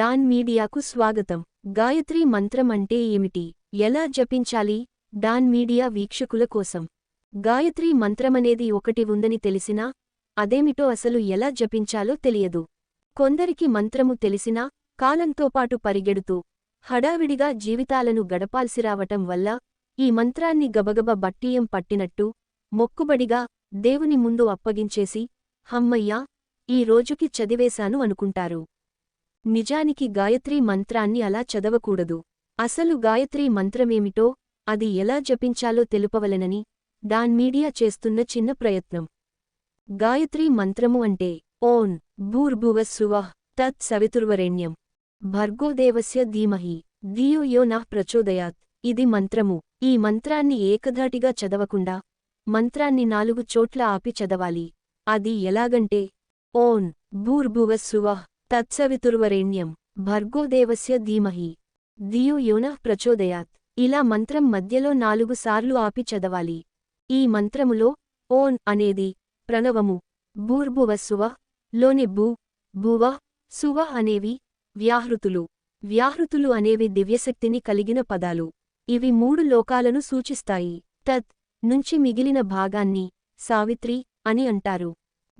Don మీడియాకు స్వాగతం. గాయత్రి మంత్రం అంటే ఏమిటి? ఎలా జపించాలి? డాన్ మీడియా వీక్షకుల కోసం. గాయత్రి మంత్రమనేది ఒకటి ఉందని తెలిసినా అదేమిటో అసలు ఎలా జపించాలో తెలియదు. కొందరికి మంత్రము తెలిసినా కాలంతోపాటు పరిగెడుతూ హడావిడిగా జీవితాలను గడపాల్సిరావటం వల్ల ఈ మంత్రాన్ని గబగబ బట్టీయం పట్టినట్టు మొక్కుబడిగా దేవుని ముందు అప్పగించేసి హమ్మయ్యా ఈ రోజుకి చదివేశాను అనుకుంటారు. నిజానికి గాయత్రీ మంత్రాన్ని అలా చదవకూడదు. అసలు గాయత్రీ మంత్రమేమిటో అది ఎలా జపించాలో తెలుపవలెనని డాన్ మీడియా చేస్తున్న చిన్న ప్రయత్నం. గాయత్రీ మంత్రము అంటే ఓన్ భూర్భువ తత్ సవితుర్వరేణ్యం. భర్గోదేవస్య ధీమహి ధియో యో నః ప్రచోదయాత్. ఇది మంత్రము. ఈ మంత్రాన్ని ఏకధాటిగా చదవకుండా మంత్రాన్ని నాలుగు చోట్ల ఆపి చదవాలి. అది ఎలాగంటే ఓన్ భూర్భువ తత్సవితుర్వరేణ్యం భర్గోదేవస్య ధీమహి. దియు యోనః ప్రచోదయాత్. ఇలా మంత్రం మధ్యలో నాలుగు సార్లు ఆపి చదవాలి. ఈ మంత్రములో ఓన్ అనేది ప్రణవము భూర్భువ సువ లోని భూ భువ సువ అనేవి వ్యాహృతులు. వ్యాహృతులు అనేవి దివ్యశక్తిని కలిగిన పదాలు. ఇవి మూడు లోకాలను సూచిస్తాయి. తత్ నుంచి మిగిలిన భాగాన్ని సావిత్రి అని అంటారు.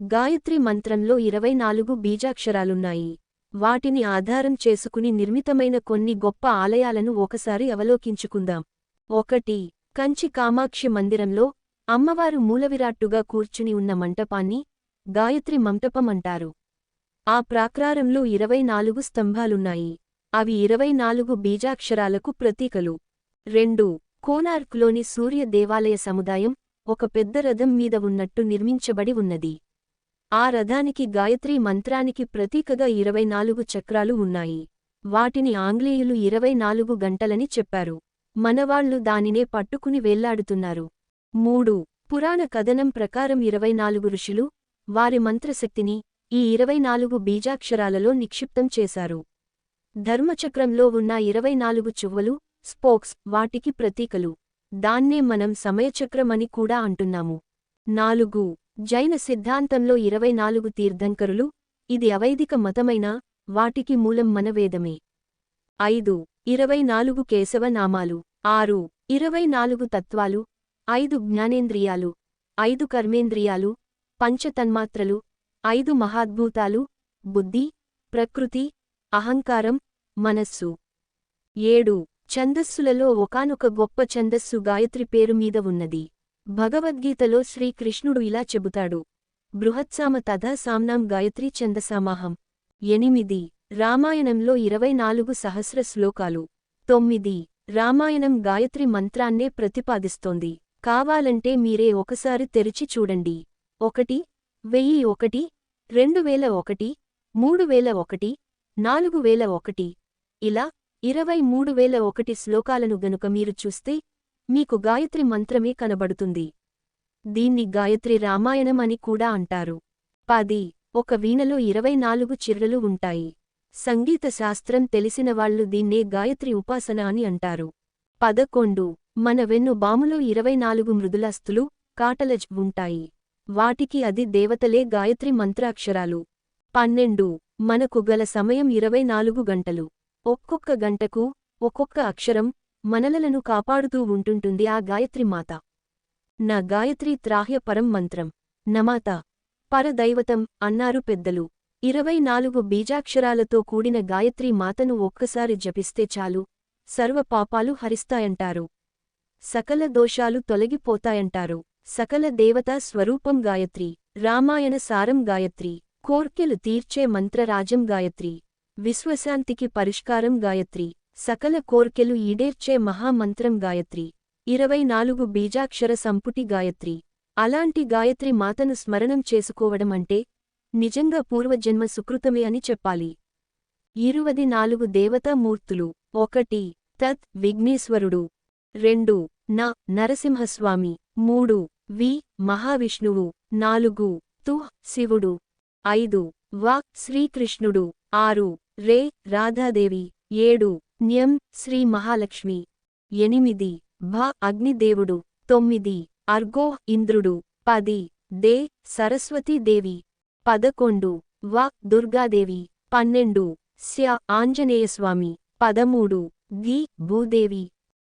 గాయత్రి మంత్రంలో ఇరవై నాలుగు బీజాక్షరాలున్నాయి. వాటిని ఆధారం చేసుకుని నిర్మితమైన కొన్ని గొప్ప ఆలయాలను ఒకసారి అవలోకించుకుందాం. ఒకటి కంచి కామాక్షి మందిరంలో అమ్మవారు మూలవిరాట్టుగా కూర్చుని ఉన్న మంటపాన్ని గాయత్రి మంటపం అంటారు. ఆ ప్రాకారంలో ఇరవై నాలుగు స్తంభాలున్నాయి. అవి ఇరవై నాలుగు బీజాక్షరాలకు ప్రతీకలు. రెండు కోనార్క్లోని సూర్య దేవాలయ సముదాయం ఒక పెద్ద రథం మీద ఉన్నట్టు నిర్మించబడి ఉన్నది. ఆ రథానికి గాయత్రీ మంత్రానికి ప్రతీకగా ఇరవై నాలుగు చక్రాలు ఉన్నాయి. వాటిని ఆంగ్లేయులు ఇరవై నాలుగు గంటలని చెప్పారు. మనవాళ్ళు దానినే పట్టుకుని వేళ్ళాడుతున్నారు. మూడు. పురాణ కథనం ప్రకారం ఇరవై నాలుగు ఋషులు వారి మంత్రశక్తిని ఈ ఇరవై నాలుగు బీజాక్షరాలలో నిక్షిప్తం చేశారు. ధర్మచక్రంలో ఉన్న ఇరవై నాలుగు చువ్వలు స్పోక్స్ వాటికి ప్రతీకలు. దాన్నే మనం సమయచక్రమని కూడా అంటున్నాము. నాలుగు. జైన సిద్ధాంతంలో ఇరవై నాలుగు తీర్థంకరులు ఇది అవైదిక మతమైనా వాటికి మూలం మనవేదమే. ఐదు ఇరవై నాలుగు కేశవ నామాలు ఆరు ఇరవై నాలుగు తత్వాలు. ఐదు జ్ఞానేంద్రియాలు. ఐదు కర్మేంద్రియాలు. పంచతన్మాత్రలు. ఐదు మహాద్భూతాలు. బుద్ధి ప్రకృతి అహంకారం మనస్సు. ఏడు ఛందస్సులలో ఒకానొక గొప్ప ఛందస్సు గాయత్రి పేరు మీద ఉన్నది. భగవద్గీతలో శ్రీకృష్ణుడు ఇలా చెబుతాడు. బృహత్సామ తథా సామ్నాం గాయత్రీ చందసామాహం ఎనిమిది. రామాయణంలో ఇరవై నాలుగు సహస్ర శ్లోకాలు. తొమ్మిది. రామాయణం గాయత్రి మంత్రాన్నే ప్రతిపాదిస్తోంది. కావాలంటే మీరే ఒకసారి తెరిచి చూడండి. ఒకటి. వెయ్యి ఒకటి. రెండు వేల ఒకటి. మూడు వేల ఒకటి. నాలుగు వేల ఒకటి. ఇలా ఇరవై మూడు వేల ఒకటి శ్లోకాలను గనుక మీరు చూస్తే మీకు గాయత్రి మంత్రమే కనబడుతుంది. దీన్ని గాయత్రి రామాయణం అని కూడా అంటారు. పది ఒక వీణలో ఇరవై నాలుగు చిర్రలు ఉంటాయి. సంగీత శాస్త్రం తెలిసినవాళ్ళు దీన్నే గాయత్రి ఉపాసన అని అంటారు. పదకొండు మన వెన్ను బాములో ఇరవై నాలుగు మృదులాస్తులు కాటలజ్ ఉంటాయి. వాటికి అది దేవతలే గాయత్రి మంత్రాక్షరాలు. పన్నెండు మనకు గల సమయం ఇరవై నాలుగు గంటలు. ఒక్కొక్క గంటకు ఒక్కొక్క అక్షరం మనలలను కాపాడుతూ ఉంటుంటుంది ఆ గాయత్రి మాత. నా గాయత్రి త్రాహ్య పరం మంత్రం. నమాత. పరదైవతం అన్నారు పెద్దలు. ఇరవై నాలుగు బీజాక్షరాలతో కూడిన గాయత్రి మాతను ఒక్కసారి జపిస్తే చాలు. సర్వ పాపాలు హరిస్తాయంటారు. సకల దోషాలు తొలగిపోతాయంటారు. సకల దేవతా స్వరూపం గాయత్రి. రామాయణ సారం గాయత్రి. కోర్కెలు తీర్చే మంత్రరాజం గాయత్రి. విశ్వశాంతికి పరిష్కారం గాయత్రి. సకల కోర్కెలు ఈడేర్చే మహామంత్రం గాయత్రి. ఇరవై నాలుగు బీజాక్షర సంపుటి గాయత్రి. అలాంటి గాయత్రి మాతను స్మరణం చేసుకోవడం అంటే నిజంగా పూర్వజన్మ సుకృతమే అని చెప్పాలి. ఇరువది నాలుగు దేవతామూర్తులు. ఒకటి. తత్ విఘ్నేశ్వరుడు. రెండు. న. నరసింహస్వామి. మూడు. వి. మహావిష్ణువు. నాలుగు. తు. శివుడు. ఐదు. వ. శ్రీకృష్ణుడు. ఆరు. రే. రాధాదేవి. ఏడు. న్యం శ్రీ మహాలక్ష్మి. ఎనిమిది. భ అగ్నిదేవుడు. తొమ్మిది. అర్గో ఇంద్రుడు. పది. దే సరస్వతీదేవి పదకొండు. వ దుర్గాదేవి. పన్నెండు. స్య ఆంజనేయస్వామి. పదమూడు. గి భూదేవి.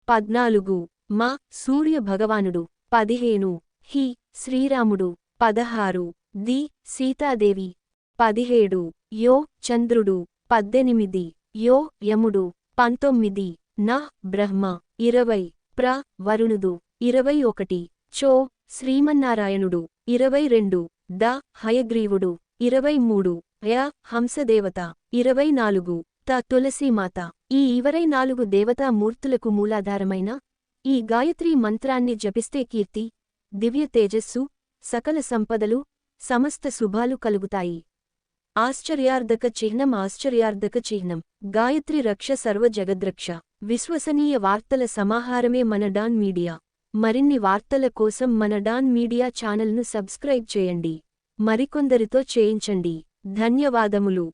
పద్నాలుగు. మా సూర్య భగవానుడు పదిహేను. హి శ్రీరాముడు. పదహారు. ది సీతాదేవి. పదిహేడు. యో చంద్రుడు. పద్దెనిమిది. యో యముడు. పంతొమ్మిది. న. బ్రహ్మ. ఇరవై. ప్ర. వరుణుడు. ఇరవై ఒకటి. చో. శ్రీమన్నారాయణుడు. ఇరవై రెండు. ద. హయగ్రీవుడు. ఇరవై మూడు. య. హంసదేవత. ఇరవై నాలుగు. త. తులసీమాత. ఈ ఇరవై నాలుగు దేవతా మూర్తులకు మూలాధారమైన ఈ గాయత్రీ మంత్రాన్ని జపిస్తే కీర్తి దివ్య తేజస్సు సకల సంపదలు సమస్త శుభాలు కలుగుతాయి. ఆశ్చర్యార్ధక చిహ్నం ఆశ్చర్యార్ధక చిహ్నం. గాయత్రి రక్ష సర్వ జగద్రక్ష. విశ్వసనీయ వార్తల సమాహారమే మన డాన్ మీడియా. మరిన్ని వార్తల కోసం మన డాన్ మీడియా ఛానల్ను సబ్స్క్రైబ్ చేయండి. మరికొందరితో చేయించండి. ధన్యవాదములు.